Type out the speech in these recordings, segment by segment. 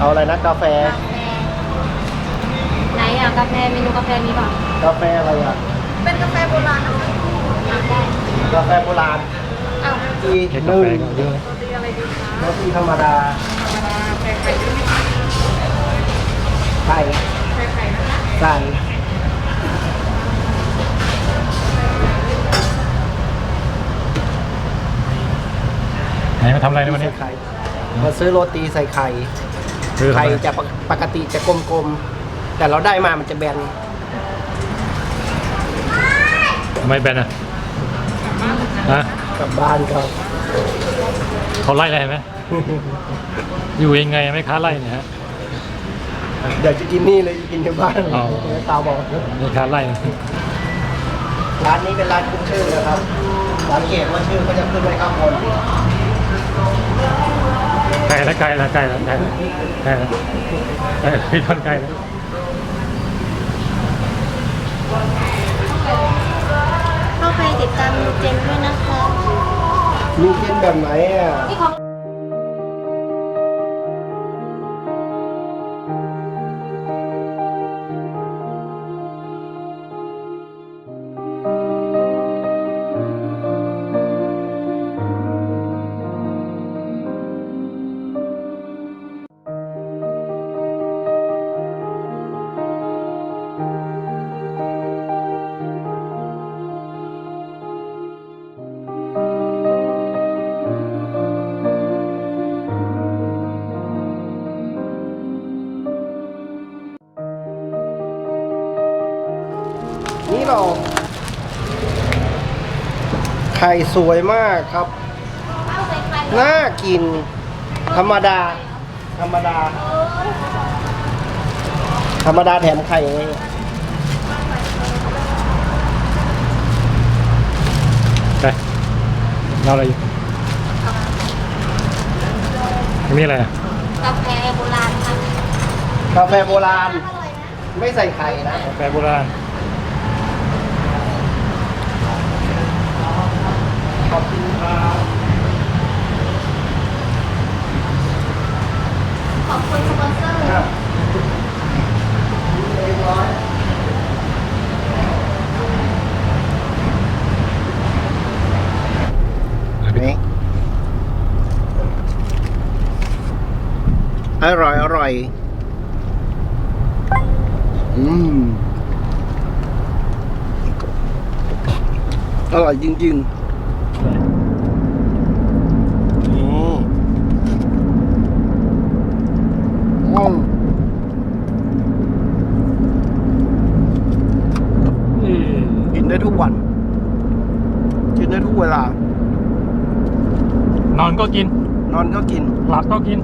อะไรนะกาแฟ กาแฟไหนอะกาแฟเมนูกาแฟมีป่ะกาแฟอะไรอะ เป็นกาแฟโบราณเอาไหมได้กาแฟโบราณอ้าวทีเห็นหกานึ่งแฟก็เยอะตีอะไรดีคะโรตีธรรมดาธรรมดาแฟไข่ด้วยไหมคะไก่แฟไข่นะคะไก่ไหนมาทำอะไรในวันใส่นี้ไข่ มาซื้อโรตีใส่ไข่คือทำไข่อะไรจะปกปกติจะกลมๆ แต่เราได้มามันจะแบนทำไมแบนอะฮะกลับบ้านครับเขาไล่อะไรไหม อยู่ยังไงไม่ค้าไล่เนี่ยฮะเดี๋ยวจะกินนี่เลยจะกินที่บ้านอ๋อตาบอกไม่ค้าไล่ ร้านนี้เป็นร้านขึ้นชื่อนะครับสังเกตว่าชื่อเขาจะขึ้นไว้ข้างบนไก ลแล้วไกลแล้วใกล้แล้วใกล้แล้วใกล้แล้วใกล้แล้วพี่ทนไกล้แล้วเข้าไปติดตามดูเจนด้วยนะคะ มีเช่นแบบไหนอะนี่ของ นี่เราไข่สวยมากครับข้าวใส่ไข่น่ากิน ธรรมดา ธรรมดา ธรรมดาแถมไข่ไงไปเราอะไรอยู่นี่อะไรอะกาแฟโบราณค่ะกาแฟโบราณ ไม่ใส่ไข่นะ กาแฟโบราณ ขอบคุณครับขอบคุณสปอนเซอร์ครับเรียบร้อยนี่อร่อย อร่อย อืม อร่อยจริง ๆ นี่อืม อืม กินได้ทุกวัน กินได้ทุกเวลา น อนก็กิน นอนก็กินหลับก็กิน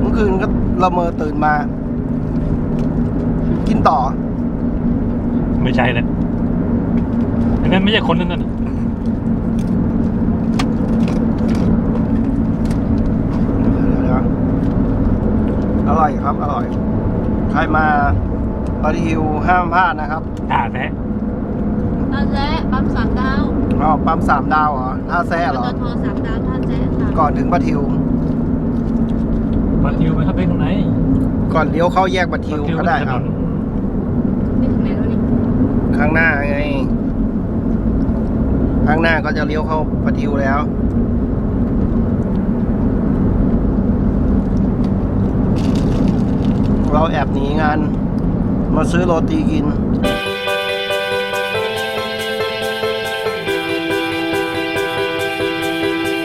เมื่อคืนก็ละเมอตื่นมา กินต่อ ไม่ใช่เลยอันนั้นไม่ใช่คนนั่นน่ะเดี๋ยวๆอร่อยครับ อร่อย ใครมาปาริฮิวห้ามพลาดนะครับอ่าแท้ท่าแจ๊ปั๊มสามดาวอ๋อปั๊มสามดาวเหรอท่าแซ่เหรอปตทสามดาวท่าแจ๊ค่ะก่อนถึงปะทิว บัตรทิวไปเข้าไปตรงไหนก่อนเลี้ยวเข้าแยกปะทิวบัตรทิวก็ได้ครับถนนไม่ถึงไหนแล้วนี่ข้างหน้าไง ข้างหน้าก็จะเลี้ยวเข้าปะทิวแล้ว เราแอบหนีงาน มาซื้อโรตีกิน